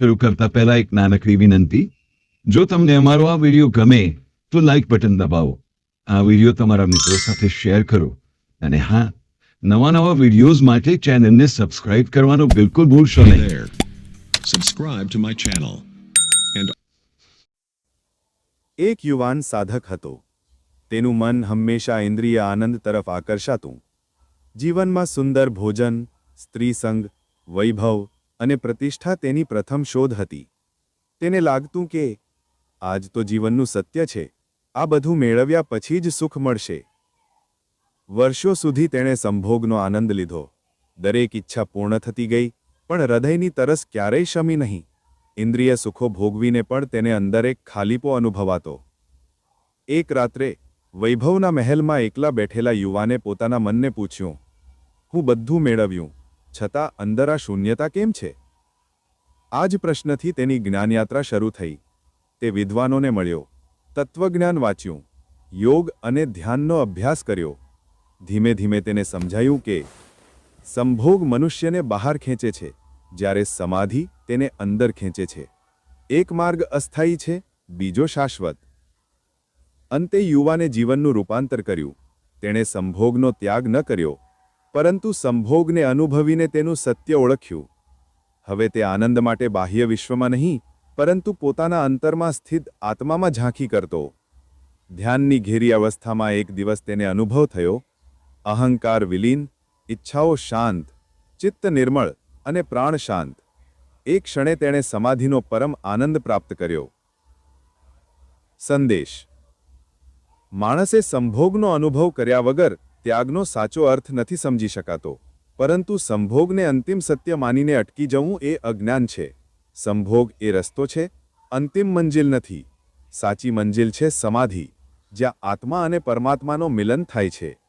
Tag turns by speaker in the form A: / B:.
A: શરૂ કરતા પહેલા એક નાનકડી વિનંતી. જો તમને અમારો આ વીડિયો ગમે તો લાઈક બટન દબાવો. આ વીડિયો તમારા મિત્રો સાથે શેર કરો. અને હા નવા નવા વિડીયોઝ માટે ચેનલને સબસ્ક્રાઇબ કરવાનો બિલકુલ ભૂલશો નહીં.
B: Subscribe to my
C: એક યુવાન સાધક હતો. તેનું મન હંમેશા ઇન્દ્રિય આનંદ તરફ આકર્ષાતું. જીવનમાં સુંદર ભોજન સ્ત્રીસંગ વૈભવ અને પ્રતિષ્ઠા તેની પ્રથમ શોધ હતી. તેને લાગતું કે, આજ તો જીવનનું સત્ય છે. આ બધું મેળવ્યા પછી જ સુખ મળશે. વર્ષો સુધી તેણે સંભોગનો આનંદ લીધો. દરેક ઈચ્છા પૂર્ણ થતી ગઈ, પણ હૃદયની તરસ ક્યારેય શમી નહીં. ઇન્દ્રિય સુખો ભોગવીને પણ તેને અંદર એક ખાલીપો અનુભવાતો. એક રાત્રે, વૈભવના મહેલમાં એકલા બેઠેલા યુવાને પોતાના મનને પૂછ્યું, હું બધું મેળવ્યું છતાં અંદર આ શૂન્યતા કેમ છે? આ જ પ્રશ્નથી તેની જ્ઞાનયાત્રા શરૂ થઈ. તે વિદ્વાનોને મળ્યો. તત્વજ્ઞાન વાંચ્યું. યોગ અને ધ્યાનનો અભ્યાસ કર્યો. ધીમે ધીમે તેને સમજાયું કે સંભોગ મનુષ્યને બહાર ખેંચે છે. જ્યારે સમાધિ તેને અંદર ખેંચે છે. એક માર્ગ અસ્થાયી છે, બીજો શાશ્વત. અંતે યુવાને જીવનનું રૂપાંતર કર્યું. તેણે સંભોગનો ત્યાગ ન કર્યો. પરંતુ સંભોગને અનુભવીને તેનું સત્ય ઓળખ્યું. હવે તે આનંદ માટે બાહ્ય વિશ્વમાં નહીં, પરંતુ પોતાના અંતરમાં સ્થિત આત્મામાં ઝાંખી કરતો. ધ્યાનની ઘેરી અવસ્થામાં એક દિવસ તેને અનુભવ થયો. અહંકાર વિલીન, ઈચ્છાઓ શાંત, ચિત્ત નિર્મળ અને પ્રાણ શાંત. એ ક્ષણે તેણે સમાધિનો પરમ આનંદ પ્રાપ્ત કર્યો. સંદેશ. માણસે સંભોગનો અનુભવ કર્યા વગર ત્યાગનો સાચો અર્થ નથી સમજી શકાતો. પરંતુ સંભોગને અંતિમ સત્ય માનીને અટકી જવું એ અજ્ઞાન છે. સંભોગ એ રસ્તો છે, અંતિમ મંજિલ નથી. સાચી મંજિલ છે સમાધિ, જ્યાં આત્મા અને પરમાત્માનો મિલન થાય છે.